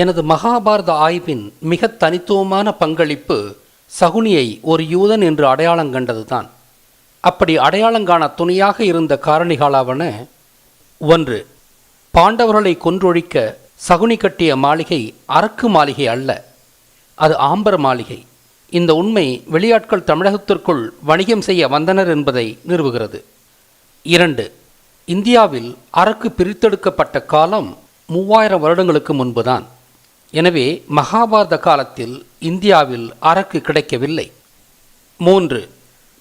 எனது மகாபாரத ஆய்வின் மிக தனித்துவமான பங்களிப்பு சகுனியை ஒரு யூதன் என்று அடையாளம் கண்டதுதான். அப்படி அடையாளங்காண துணையாக இருந்த காரணிகளாவன ஒன்று பாண்டவர்களை கொன்றொழிக்க சகுனி கட்டிய மாளிகை அரக்கு மாளிகை அல்ல அது ஆம்பர் மாளிகை. இந்த உண்மை வெளியாட்கள் தமிழகத்திற்குள் வணிகம் செய்ய வந்தனர் என்பதை நிறுவுகிறது. இரண்டு இந்தியாவில் அரக்கு பிரித்தெடுக்கப்பட்ட காலம் மூவாயிரம் வருடங்களுக்கு முன்புதான். எனவே மகாபாரத காலத்தில் இந்தியாவில் அரக்கு கிடைக்கவில்லை. மூன்று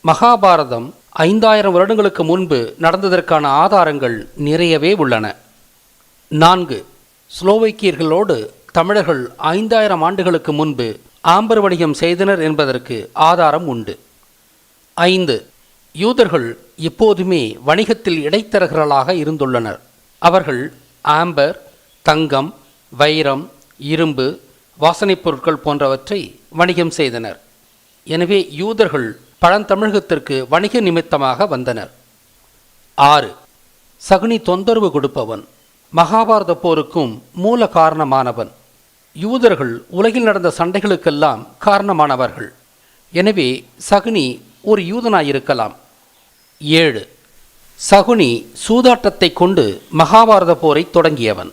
மகாபாரதம் ஐந்தாயிரம் வருடங்களுக்கு முன்பு நடந்ததற்கான ஆதாரங்கள் நிறையவே உள்ளன. நான்கு ஸ்லோவைக்கியர்களோடு தமிழர்கள் ஐந்தாயிரம் ஆண்டுகளுக்கு முன்பு ஆம்பர் வணிகம் செய்தனர் என்பதற்கு ஆதாரம் உண்டு. ஐந்து யூதர்கள் எப்போதுமே வணிகத்தில் இடைத்தரகர்களாக இருந்துள்ளனர். அவர்கள் ஆம்பர் தங்கம் வைரம் இரும்பு வாசனைப் பொருட்கள் போன்றவற்றை வணிகம் செய்தனர். எனவே யூதர்கள் பழந்தமிழகத்திற்கு வணிக நிமித்தமாக வந்தனர். ஆறு சகுனி தொந்தரவு கொடுப்பவன் மகாபாரத போருக்கும் மூல காரணமானவன். யூதர்கள் உலகில் நடந்த சண்டைகளுக்கெல்லாம் காரணமானவர்கள். எனவே சகுனி ஒரு யூதனாயிருக்கலாம். ஏழு சகுனி சூதாட்டத்தை கொண்டு மகாபாரத போரை தொடங்கியவன்.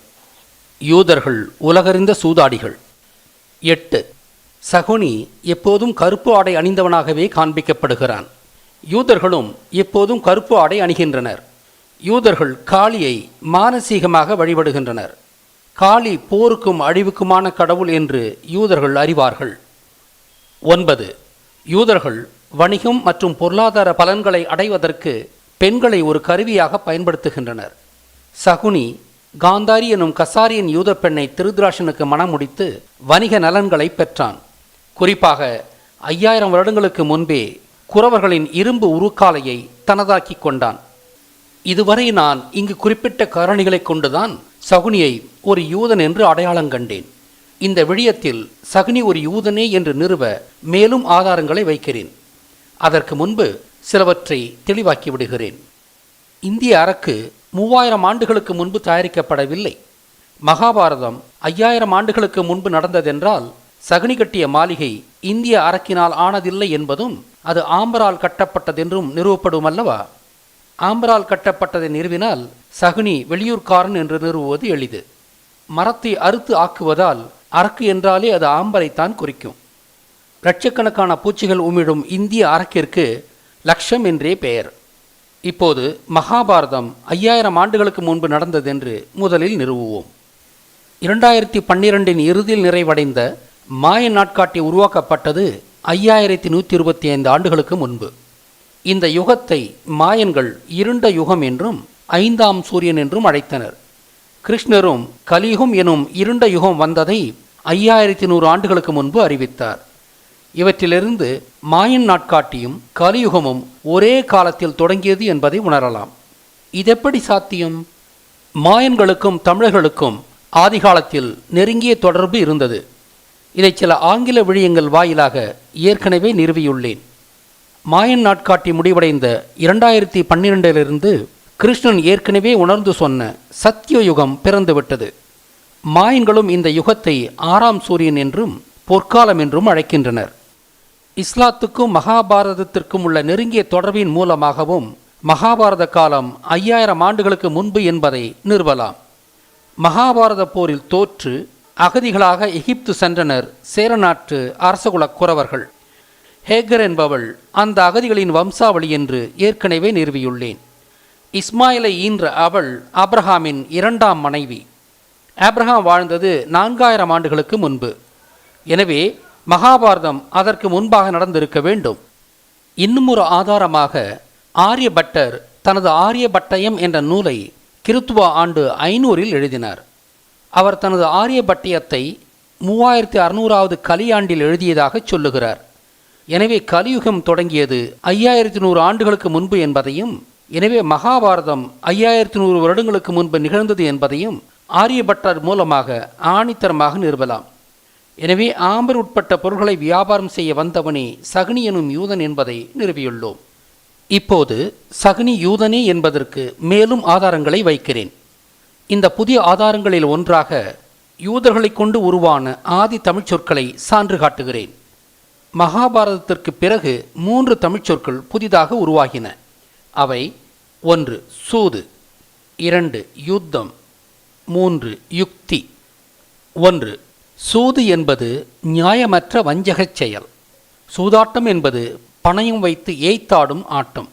யூதர்கள் உலகறிந்த சூதாடிகள். எட்டு. சகுனி எப்போதும் கருப்பு ஆடை அணிந்தவனாகவே காண்பிக்கப்படுகிறான். யூதர்களும் எப்போதும் கருப்பு ஆடை அணிகின்றனர். யூதர்கள் காளியை மானசீகமாக வழிபடுகின்றனர். காளி போருக்கும் அழிவுக்குமான கடவுள் என்று யூதர்கள் அறிவார்கள். ஒன்பது. யூதர்கள் வணிகம் மற்றும் பொருளாதார பலன்களை அடைவதற்கு பெண்களை ஒரு கருவியாக பயன்படுத்துகின்றனர். சகுனி காந்தாரி எனும் கசாரியின் யூத பெண்ணை திருதராஷனுக்கு மணமுடித்து வணிக நலன்களை பெற்றான். குறிப்பாக ஐயாயிரம் வருடங்களுக்கு முன்பே குறவர்களின் இரும்பு உருக்காலையை தனதாக்கி கொண்டான். இதுவரை நான் இங்கு குறிப்பிட்ட காரணிகளைக் கொண்டுதான் சகுனியை ஒரு யூதன் என்று அடையாளம் கண்டேன். இந்த விடயத்தில் சகுனி ஒரு யூதனே என்று நிறுவ மேலும் ஆதாரங்களை வைக்கிறேன். அதற்கு முன்பு சிலவற்றை தெளிவாக்கி விடுகிறேன். இந்திய அரக்கு மூவாயிரம் ஆண்டுகளுக்கு முன்பு தயாரிக்கப்படவில்லை. மகாபாரதம் ஐயாயிரம் ஆண்டுகளுக்கு முன்பு நடந்ததென்றால் சகுனி கட்டிய மாளிகை இந்திய அரக்கினால் ஆனதில்லை என்பதும் அது ஆம்பரால் கட்டப்பட்டதென்றும் நிறுவப்படும் அல்லவா ஆம்பரால் கட்டப்பட்டதை நிறுவினால் சகுனி வெளியூர்காரன் என்று நிறுவுவது எளிது. மரத்தை அறுத்து ஆக்குவதால் அரக்கு என்றாலே அது ஆம்பரைத்தான் குறிக்கும். லட்சக்கணக்கான பூச்சிகள் உமிழும் இந்திய அரக்கிற்கு லட்சம் என்றே பெயர். இப்போது மகாபாரதம் ஐயாயிரம் ஆண்டுகளுக்கு முன்பு நடந்ததென்று முதலில் நிறுவுவோம். இரண்டாயிரத்தி பன்னிரெண்டின் இறுதியில் நிறைவடைந்த மாய நாட்காட்டி உருவாக்கப்பட்டது ஐயாயிரத்தி நூற்றி இருபத்தி ஐந்து ஆண்டுகளுக்கு முன்பு. இந்த யுகத்தை மாயன்கள் இருண்ட யுகம் என்றும் ஐந்தாம் சூரியன் என்றும் அழைத்தனர். கிருஷ்ணரும் கலியுகம் எனும் இருண்ட யுகம் வந்ததை ஐயாயிரத்தி நூறு ஆண்டுகளுக்கு முன்பு அறிவித்தார். இவற்றிலிருந்து மாயன் நாட்காட்டியும் கலியுகமும் ஒரே காலத்தில் தொடங்கியது என்பதை உணரலாம். இதெப்படி சாத்தியம்? மாயன்களுக்கும் தமிழர்களுக்கும் ஆதிகாலத்தில் நெருங்கிய தொடர்பு இருந்தது. இதை சில ஆங்கில விழியங்கள் வாயிலாக ஏற்கனவே நிறுவியுள்ளேன். மாயன் நாட்காட்டி முடிவடைந்த இரண்டாயிரத்தி பன்னிரெண்டிலிருந்து கிருஷ்ணன் ஏற்கனவே உணர்ந்து சொன்ன சத்திய யுகம் பிறந்துவிட்டது. மாயன்களும் இந்த யுகத்தை ஆறாம் சூரியன் என்றும் பொற்காலம் என்றும் அழைக்கின்றனர். இஸ்லாத்துக்கும் மகாபாரதத்திற்கும் உள்ள நெருங்கிய தொடர்பின் மூலமாகவும் மகாபாரத காலம் ஐயாயிரம் ஆண்டுகளுக்கு முன்பு என்பதை நிறுவலாம். மகாபாரத போரில் தோற்று அகதிகளாக எகிப்து சென்றனர் சேரநாட்டு அரசகுலக் குறவர்கள். ஹேகர் என்பவள் அந்த அகதிகளின் வம்சாவளி என்று ஏற்கனவே நிறுவியுள்ளேன். இஸ்மாயிலை ஈன்ற அவள் ஆப்ரஹாமின் இரண்டாம் மனைவி. ஆப்ரஹாம் வாழ்ந்தது நான்காயிரம் ஆண்டுகளுக்கு முன்பு. எனவே மகாபாரதம் அதற்கு முன்பாக நடந்திருக்க வேண்டும். இன்னும் ஒரு ஆதாரமாக ஆரியபட்டர் தனது ஆரியபட்டயம் என்ற நூலை கிருத்துவா ஆண்டு ஐநூறில் எழுதினார். அவர் தனது ஆரியபட்டயத்தை மூவாயிரத்தி அறுநூறாவது கலியாண்டில் எழுதியதாக சொல்லுகிறார். எனவே கலியுகம் தொடங்கியது ஐயாயிரத்தி நூறு ஆண்டுகளுக்கு முன்பு என்பதையும் எனவே மகாபாரதம் ஐயாயிரத்தி நூறு வருடங்களுக்கு முன்பு நிகழ்ந்தது என்பதையும் ஆரியபட்டர் மூலமாக ஆணித்தரமாக நிறுவலாம். எனவே ஆம்பர் உட்பட்ட பொருள்களை வியாபாரம் செய்ய வந்தவனே சகுனி எனும் யூதன் என்பதை நிறுவியுள்ளோம். இப்போது சகுனி யூதனே என்பதற்கு மேலும் ஆதாரங்களை வைக்கிறேன். இந்த புதிய ஆதாரங்களில் ஒன்றாக யூதர்களைக் கொண்டு உருவான ஆதி தமிழ்ச் சொற்களை சான்று காட்டுகிறேன். மகாபாரதத்திற்கு பிறகு மூன்று தமிழ் சொற்கள் புதிதாக உருவாகின. அவை ஒன்று சூது இரண்டு யுத்தம் மூன்று யுக்தி ஒன்று சூது என்பது நியாயமற்ற வஞ்சகச் செயல். சூதாட்டம் என்பது பணையும் வைத்து ஏய்த்தாடும் ஆட்டம்.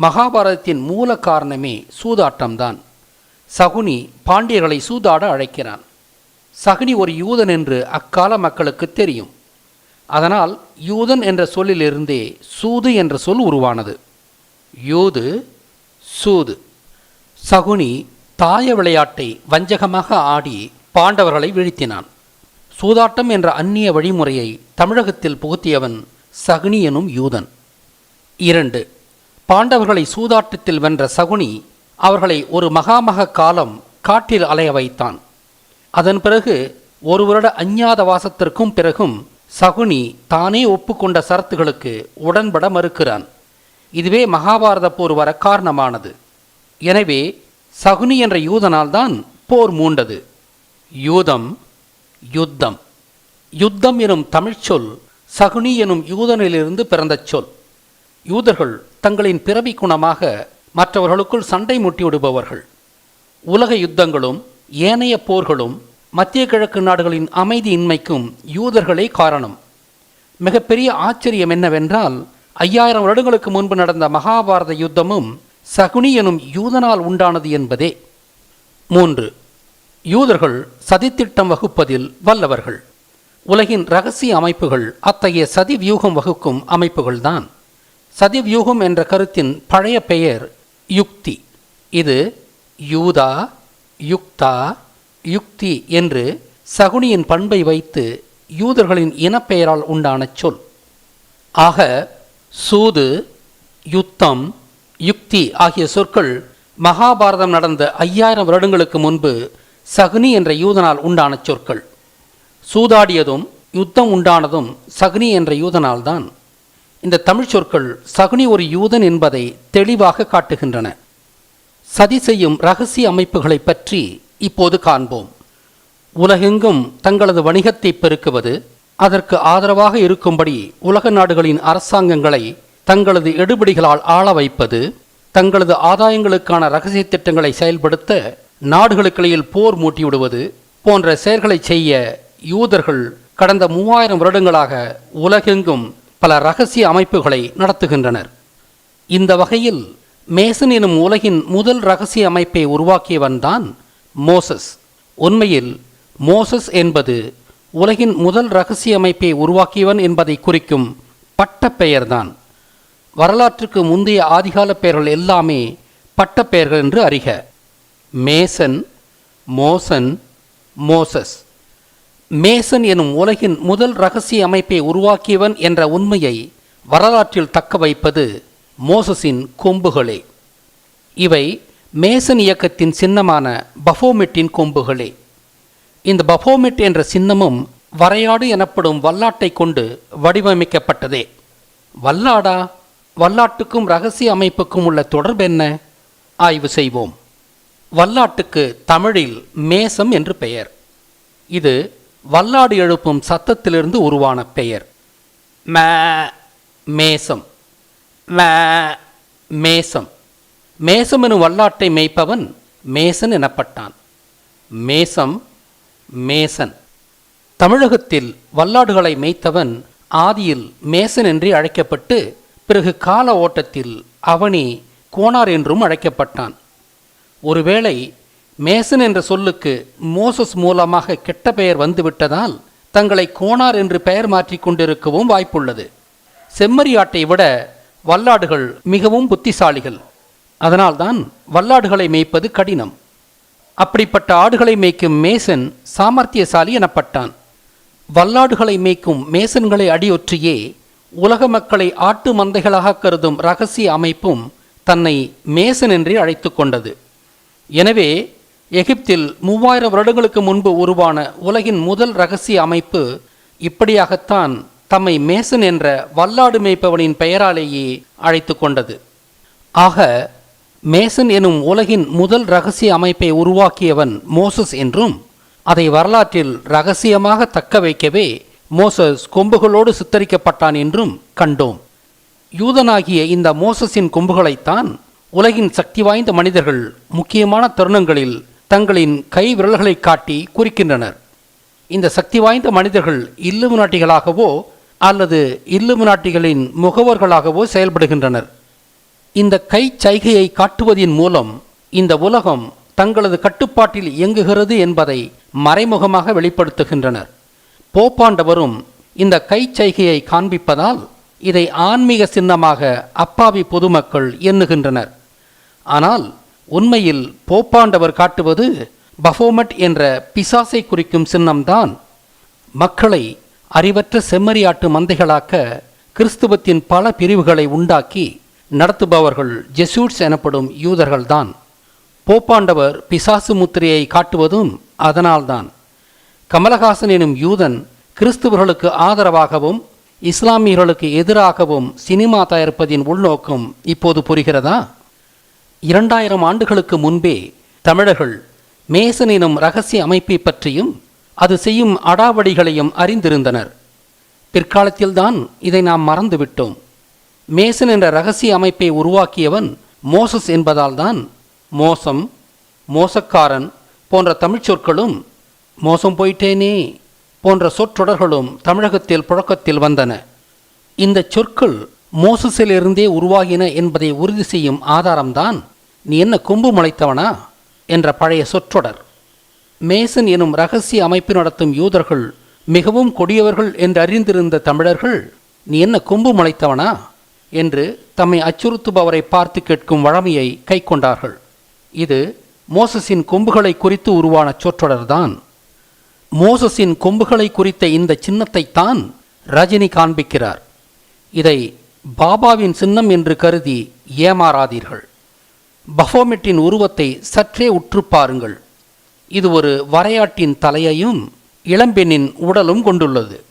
மகாபாரதத்தின் மூல காரணமே சூதாட்டம்தான். சகுனி பாண்டியர்களை சூதாட அழைக்கிறான். சகுனி ஒரு யூதன் என்று அக்கால மக்களுக்கு தெரியும். அதனால் யூதன் என்ற சொல்லிலிருந்தே சூது என்ற சொல் உருவானது. யூது சூது. சகுனி தாய விளையாட்டை வஞ்சகமாக ஆடி பாண்டவர்களை வீழ்த்தினான். சூதாட்டம் என்ற அந்நிய வழிமுறையை தமிழகத்தில் புகுத்தியவன் சகுனி எனும் யூதன். இரண்டு பாண்டவர்களை சூதாட்டத்தில் வென்ற சகுனி அவர்களை ஒரு மகாமக காலம் காட்டில் அலைய வைத்தான். அதன் பிறகு ஒரு வருட அஞ்ஞாத வாசத்திற்கும் பிறகும் சகுனி தானே ஒப்புக்கொண்ட சரத்துகளுக்கு உடன்பட மறுக்கிறான். இதுவே மகாபாரத போர் வர காரணமானது. எனவே சகுனி என்ற யூதனால்தான் போர் மூண்டது. யூதம் யுத்தம். யுத்தம் எனும் தமிழ்ச்சொல் சகுனி எனும் யூதனிலிருந்து பிறந்த சொல். யூதர்கள் தங்களின் பிறவி குணமாக மற்றவர்களுக்குள் சண்டை முட்டிவிடுபவர்கள். உலக யுத்தங்களும் ஏனைய போர்களும் மத்திய கிழக்கு நாடுகளின் அமைதியின்மைக்கும் யூதர்களே காரணம். மிகப்பெரிய ஆச்சரியம் என்னவென்றால் ஐயாயிரம் வருடங்களுக்கு முன்பு நடந்த மகாபாரத யுத்தமும் சகுனி எனும் யூதனால் உண்டானது என்பதே. மூன்று யூதர்கள் சதித்திட்டம் வகுப்பதில் வல்லவர்கள். உலகின் ரகசிய அமைப்புகள் அத்தகைய சதி வியூகம் வகுக்கும் அமைப்புகள்தான். சதி வியூகம் என்ற கருத்தின் பழைய பெயர் யுக்தி. இது யூதா யுக்தா யுக்தி என்று சகுனியின் பண்பை வைத்து யூதர்களின் இனப்பெயரால் உண்டான சொல். ஆக சூது யுத்தம் யுக்தி ஆகிய சொற்கள் மகாபாரதம் நடந்த ஐயாயிரம் வருடங்களுக்கு முன்பு சகுனி என்ற யூதனால் உண்டான சொற்கள். சூதாடியதும் யுத்தம் உண்டானதும் சகுனி என்ற யூதனால்தான். இந்த தமிழ் சொற்கள் சகுனி ஒரு யூதன் என்பதை தெளிவாக காட்டுகின்றன. சதி செய்யும் ரகசிய அமைப்புகளை பற்றி இப்போது காண்போம். உலகெங்கும் தங்களது வணிகத்தை பெருக்குவது அதற்கு ஆதரவாக இருக்கும்படி உலக நாடுகளின் அரசாங்கங்களை தங்களது எடுபிடிகளால் ஆள வைப்பது தங்களது ஆதாயங்களுக்கான ரகசிய திட்டங்களை செயல்படுத்த நாடுகளுக்கிடையில் போர் மூட்டிவிடுவது போன்ற செயல்களை செய்ய யூதர்கள் கடந்த மூவாயிரம் வருடங்களாக உலகெங்கும் பல ரகசிய அமைப்புகளை நடத்துகின்றனர். இந்த வகையில் மேசன் எனும் உலகின் முதல் ரகசிய அமைப்பை உருவாக்கியவன்தான் மோசஸ். உண்மையில் மோசஸ் என்பது உலகின் முதல் ரகசிய அமைப்பை உருவாக்கியவன் என்பதை குறிக்கும் பட்டப்பெயர்தான் வரலாற்றுக்கு முந்தைய ஆதிகால பெயர்கள் எல்லாமே பட்டப்பெயர்கள் என்று அறிக. Mason Mohsen Moses. மேசன் எனும் உலகின் முதல் ரகசிய அமைப்பை உருவாக்கியவன் என்ற உண்மையை வரலாற்றில் தக்க வைப்பது மோசஸின் கொம்புகளே. இவை மேசன் இயக்கத்தின் சின்னமான பஃபோமெட்டின் கொம்புகளே. இந்த பஃபோமெட் என்ற சின்னமும் வரையாடு எனப்படும் வல்லாட்டை கொண்டு வடிவமைக்கப்பட்டதே. வல்லாடா வல்லாட்டுக்கும் ரகசிய அமைப்புக்கும் உள்ள தொடர்பு என்ன ஆய்வு செய்வோம். வல்லாட்டுக்கு தமிழில் மேசம் என்று பெயர். இது வல்லாடு எழுப்பும் சத்தத்திலிருந்து உருவான பெயர். ம மேசம். ம மேசம். மேசம் எனும் வல்லாட்டை மேய்ப்பவன் மேசன் எனப்பட்டான். மேசம் மேசன். தமிழகத்தில் வல்லாடுகளை மேய்த்தவன் ஆதியில் மேசன் என்றே அழைக்கப்பட்டு பிறகு கால ஓட்டத்தில் அவனி கோனார் என்றும் அழைக்கப்பட்டான். ஒருவேளை மேசன் என்ற சொல்லுக்கு மோசஸ் மூலமாக கெட்ட பெயர் வந்துவிட்டதால் தங்களை கோனார் என்று பெயர் மாற்றிக்கொண்டிருக்கவும் வாய்ப்புள்ளது. செம்மறியாட்டை விட வல்லாடுகள் மிகவும் புத்திசாலிகள். அதனால்தான் வல்லாடுகளை மேய்ப்பது கடினம். அப்படிப்பட்ட ஆடுகளை மேய்க்கும் மேசன் சாமர்த்தியசாலி எனப்பட்டான். வல்லாடுகளை மேய்க்கும் மேசன்களை அடியொற்றியே உலக மக்களை ஆட்டு மந்தைகளாக கருதும் ரகசிய அமைப்பும் தன்னை மேசன் என்றே அழைத்து கொண்டது. எனவே எகிப்தில் மூவாயிரம் வருடங்களுக்கு முன்பு உருவான உலகின் முதல் ரகசிய அமைப்பு இப்படியாகத்தான் தம்மை மேசன் என்ற வல்லாடு மேய்ப்பவனின் பெயராலேயே அழைத்து கொண்டது. ஆக மேசன் எனும் உலகின் முதல் ரகசிய அமைப்பை உருவாக்கியவன் மோசஸ் என்றும் அதை வரலாற்றில் ரகசியமாக தக்க வைக்கவே மோசஸ் கொம்புகளோடு சித்தரிக்கப்பட்டான் என்றும் கண்டோம். யூதனாகிய இந்த மோசஸின் கொம்புகளைத்தான் உலகின் சக்தி வாய்ந்த மனிதர்கள் முக்கியமான தருணங்களில் தங்களின் கை விரல்களை காட்டி குறிக்கின்றனர். இந்த சக்தி வாய்ந்த மனிதர்கள் இல்லுமு நாட்டிகளாகவோ அல்லது இல்லுமு நாட்டிகளின் முகவர்களாகவோ செயல்படுகின்றனர். இந்த கை சைகையை காட்டுவதின் மூலம் இந்த உலகம் தங்களது கட்டுப்பாட்டில் இயங்குகிறது என்பதை மறைமுகமாக வெளிப்படுத்துகின்றனர். போப்பாண்டவரும் இந்த கை சைகையை காண்பிப்பதால் இதை ஆன்மீக சின்னமாக அப்பாவி பொதுமக்கள் எண்ணுகின்றனர். ஆனால் உண்மையில் போப்பாண்டவர் காட்டுவது பஃபோமட் என்ற பிசாசை குறிக்கும் சின்னம்தான். மக்களை அறிவற்ற செம்மறியாட்டு மந்தைகளாக்க கிறிஸ்துவத்தின் பல பிரிவுகளை உண்டாக்கி நடத்துபவர்கள் ஜெசூட்ஸ் எனப்படும் யூதர்கள்தான். போப்பாண்டவர் பிசாசு முத்திரையை காட்டுவதும் அதனால்தான். கமலஹாசன் எனும் யூதன் கிறிஸ்துவர்களுக்கு ஆதரவாகவும் இஸ்லாமியர்களுக்கு எதிராகவும் சினிமா தயாரிப்பதின் உள்நோக்கம் இப்போது புரிகிறதா? இரண்டாயிரம் ஆண்டுகளுக்கு முன்பே தமிழர்கள் மேசன் எனும் ரகசிய அமைப்பை பற்றியும் அது செய்யும் அடாவடிகளையும் அறிந்திருந்தனர். பிற்காலத்தில்தான் இதை நாம் மறந்துவிட்டோம். மேசன் என்ற ரகசிய அமைப்பை உருவாக்கியவன் மோசஸ் என்பதால்தான் மோசம் மோசக்காரன் போன்ற தமிழ்ச்சொற்களும் மோசம் போயிட்டேனே போன்ற சொற்றொடர்களும் தமிழகத்தில் புழக்கத்தில் வந்தன. இந்த சொற்கள் மோசஸிலிருந்தே உருவாகின என்பதை உறுதி செய்யும் ஆதாரம்தான் நீ என்ன கொம்பு முளைத்தவனா? என்ற பழைய சொற்றொடர். மேசன் எனும் ரகசிய அமைப்பு நடத்தும் யூதர்கள் மிகவும் கொடியவர்கள் என்று அறிந்திருந்த தமிழர்கள் நீ என்ன கொம்பு முளைத்தவனா? என்று தம்மை அச்சுறுத்துபவரை பார்த்து கேட்கும் வழமையை கை கொண்டார்கள். இது மோசஸின் கொம்புகளை குறித்து உருவான சொற்றொடர்தான். மோசஸின் கொம்புகளை குறித்த இந்த சின்னத்தைத்தான் ரஜினி காண்பிக்கிறார். இதை பாபாவின் சின்னம் என்று கருதி ஏமாறாதீர்கள். பஃபோமெட்டின் உருவத்தை சற்றே உற்று பாருங்கள். இது ஒரு வரையாட்டின் தலையையும் இளம்பெண்ணின் உடலும் கொண்டுள்ளது.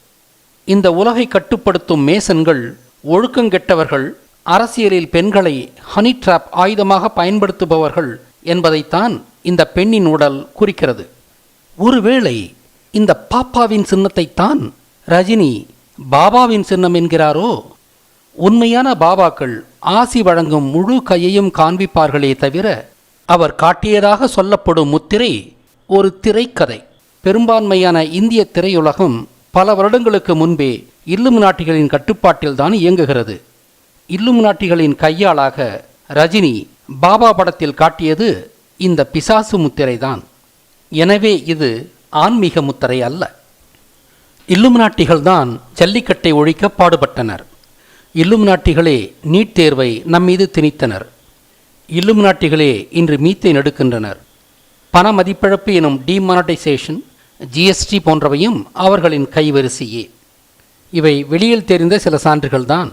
இந்த உலகை கட்டுப்படுத்தும் மேசன்கள் ஒழுக்கங்கெட்டவர்கள் அரசியலில் பெண்களை ஹனி ட்ராப் ஆயுதமாக பயன்படுத்துபவர்கள் என்பதைத்தான் இந்த பெண்ணின் உடல் குறிக்கிறது. ஒருவேளை இந்த பாப்பாவின் சின்னத்தைத்தான் ரஜினி பாபாவின் சின்னம் என்கிறாரோ? உண்மையான பாபாக்கள் ஆசி வழங்கும் முழு கையையும் காண்பிப்பார்களே தவிர அவர் காட்டியதாக சொல்லப்படும் முத்திரை ஒரு திரைக்கதை. பெரும்பான்மையான இந்திய திரையுலகம் பல வருடங்களுக்கு முன்பே இல்லும் நாட்டிகளின் கட்டுப்பாட்டில்தான் இயங்குகிறது. இல்லும் நாட்டிகளின் கையாளாக ரஜினி பாபா படத்தில் காட்டியது இந்த பிசாசு முத்திரைதான். எனவே இது ஆன்மீக முத்திரை அல்ல. இல்லும் நாட்டிகள்தான் ஜல்லிக்கட்டை ஒழிக்க பாடுபட்டனர். இல்லும் நாட்டிகளே நீட் தேர்வை நம்மீது திணித்தனர். இல்லும் நாட்டிகளே இன்று மீத்தை நடுக்கின்றனர் பண மதிப்பிழப்பு எனும் டிமானடைசேஷன் ஜிஎஸ்டி போன்றவையும் அவர்களின் கைவரிசையே. இவை வெளியில் தெரிந்த சில சான்றுகள்தான்.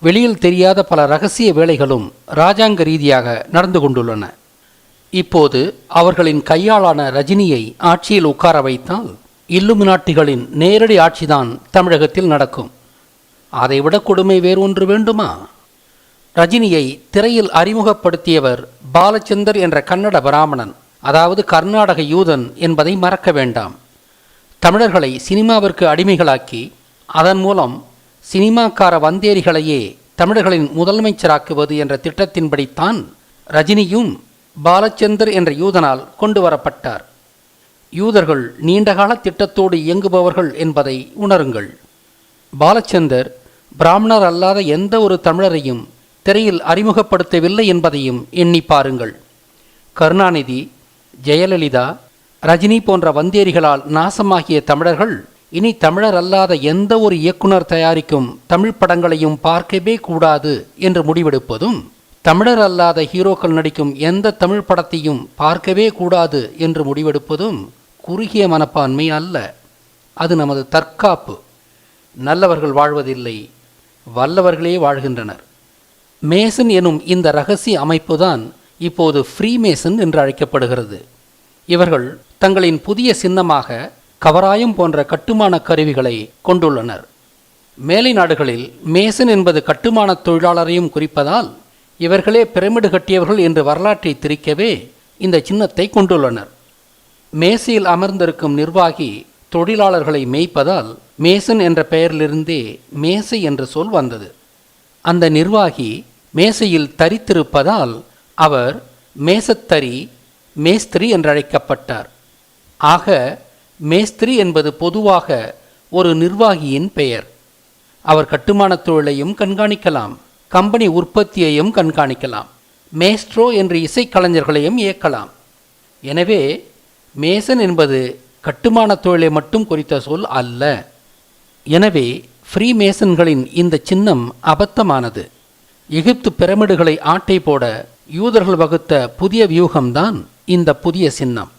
வெளியில் தெரியாத பல ரகசிய வேலைகளும் ராஜாங்க ரீதியாக நடந்து கொண்டுள்ளன. இப்போது அவர்களின் கையாளான ரஜினியை ஆட்சியில் உட்கார வைத்தால் இல்லும் நாட்டிகளின் நேரடி ஆட்சிதான் தமிழகத்தில் நடக்கும். அதைவிட கொடுமை வேறொன்று வேண்டுமா? ரஜினியை திரையில் அறிமுகப்படுத்தியவர் பாலச்சந்தர் என்ற கன்னட பிராமணன். அதாவது கர்நாடக யூதன் என்பதை மறக்க வேண்டாம். தமிழர்களை சினிமாவிற்கு அடிமைகளாக்கி அதன் மூலம் சினிமாக்கார வந்தேரிகளையே தமிழர்களின் முதலமைச்சராக்குவது என்ற திட்டத்தின்படித்தான் ரஜினியும் பாலச்சந்தர் என்ற யூதனால் கொண்டு வரப்பட்டார் யூதர்கள் நீண்டகால திட்டத்தோடு இயங்குபவர்கள் என்பதை உணருங்கள். பாலச்சந்தர் பிராமணர் அல்லாத எந்த ஒரு தமிழரையும் திரையில் அறிமுகப்படுத்தவில்லை என்பதையும் எண்ணி பாருங்கள். கருணாநிதி ஜெயலலிதா ரஜினி போன்ற வந்தேரிகளால் நாசமாகிய தமிழர்கள் இனி தமிழர் அல்லாத எந்த ஒரு இயக்குனர் தயாரிக்கும் தமிழ் படங்களையும் பார்க்கவே கூடாது என்று முடிவெடுப்பதும் தமிழர் அல்லாத ஹீரோக்கள் நடிக்கும் எந்த தமிழ் படத்தையும் பார்க்கவே கூடாது என்று முடிவெடுப்பதும் குறுகிய மனப்பான்மை அல்ல. அது நமது தற்காப்பு. நல்லவர்கள் வாழ்வதில்லை. வல்லவர்களே வாழ்கின்றனர். மேசன் எனும் இந்த ரகசிய அமைப்புதான் இப்போது ஃப்ரீமேசன் என்று அழைக்கப்படுகிறது. இவர்கள் தங்களின் புதிய சின்னமாக கவராயம் போன்ற கட்டுமான கருவிகளை கொண்டுள்ளனர். மேலை நாடுகளில் மேசன் என்பது கட்டுமான தொழிலாளரையும் குறிப்பதால் இவர்களே பிரமிடு கட்டியவர்கள் என்று வரலாற்றை திரிக்கவே இந்த சின்னத்தை கொண்டுள்ளனர். மேசையில் அமர்ந்திருக்கும் நிர்வாகி தொழிலாளர்களை மேய்ப்பதால் மேசன் என்ற பெயரிலிருந்தே மேசை என்ற சொல் வந்தது. அந்த நிர்வாகி மேசையில் தரித்திருப்பதால் அவர் மேசத்தரி மேஸ்திரி என்றழைக்கப்பட்டார். ஆக மேஸ்திரி என்பது பொதுவாக ஒரு நிர்வாகியின் பெயர். அவர் கட்டுமானத் தொழிலையும் கண்காணிக்கலாம் கம்பெனி உற்பத்தியையும் கண்காணிக்கலாம் மேஸ்ட்ரோ என்று இசைக்கலைஞர்களையும் இயக்கலாம். எனவே மேசன் என்பது கட்டுமானத் தொழிலை மட்டும் குறித்த சொல் அல்ல. எனவே ஃப்ரீமேசன்களின் இந்த சின்னம் அபத்தமானது. எகிப்து பிரமிடுகளை ஆட்டை போட யூதர்கள் வகுத்த புதிய வியூகம்தான் இந்த புதிய சின்னம்.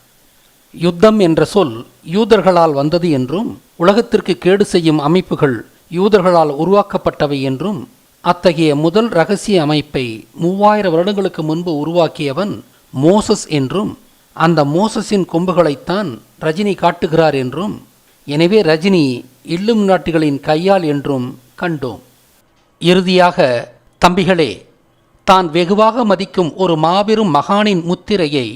யுத்தம் என்ற சொல் யூதர்களால் வந்தது என்றும் உலகத்திற்கு கேடு செய்யும் அமைப்புகள் யூதர்களால் உருவாக்கப்பட்டவை என்றும் அத்தகைய முதல் ரகசிய அமைப்பை மூவாயிரம் வருடங்களுக்கு முன்பு உருவாக்கியவன் மோசஸ் என்றும் அந்த மோசஸின் கொம்புகளைத்தான் ரஜினி காட்டுகிறார் என்றும் எனவே ரஜினி இல்லும் நாட்டுகளின் கையால் என்றும் கண்டோம். இறுதியாக தம்பிகளே தான் வெகுவாக மதிக்கும் ஒரு மாபெரும் மகானின் முத்திரையை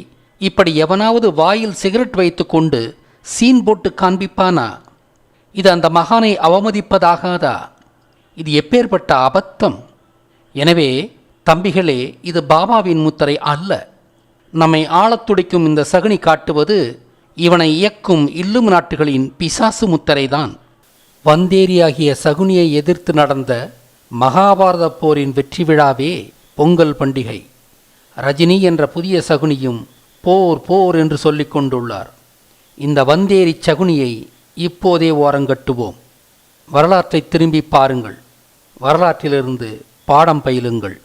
இப்படி எவனாவது வாயில் சிகரெட் வைத்துக்கொண்டு சீன் போட்டு காண்பிப்பானா? இது அந்த மகானை அவமதிப்பதாகாதா? இது எப்பேற்பட்ட அபத்தம்? எனவே தம்பிகளே இது பாபாவின் முத்திரை அல்ல. நம்மை ஆளத்துடிக்கும் இந்த சகுனி காட்டுவது இவனை இயக்கும் இல்லும் நாட்டுகளின் பிசாசு முத்திரைதான். வந்தேரியாகிய சகுனியை எதிர்த்து நடந்த மகாபாரத போரின் வெற்றி விழாவே பொங்கல் பண்டிகை. ரஜினி என்ற புதிய சகுனியும் போர் போர் என்று சொல்லிக் கொண்டுள்ளார். இந்த வந்தேரி சகுனியை இப்போதே ஓரங்கட்டுவோம் வரலாற்றை திரும்பி பாருங்கள். வரலாற்றிலிருந்து பாடம் பயிலுங்கள்.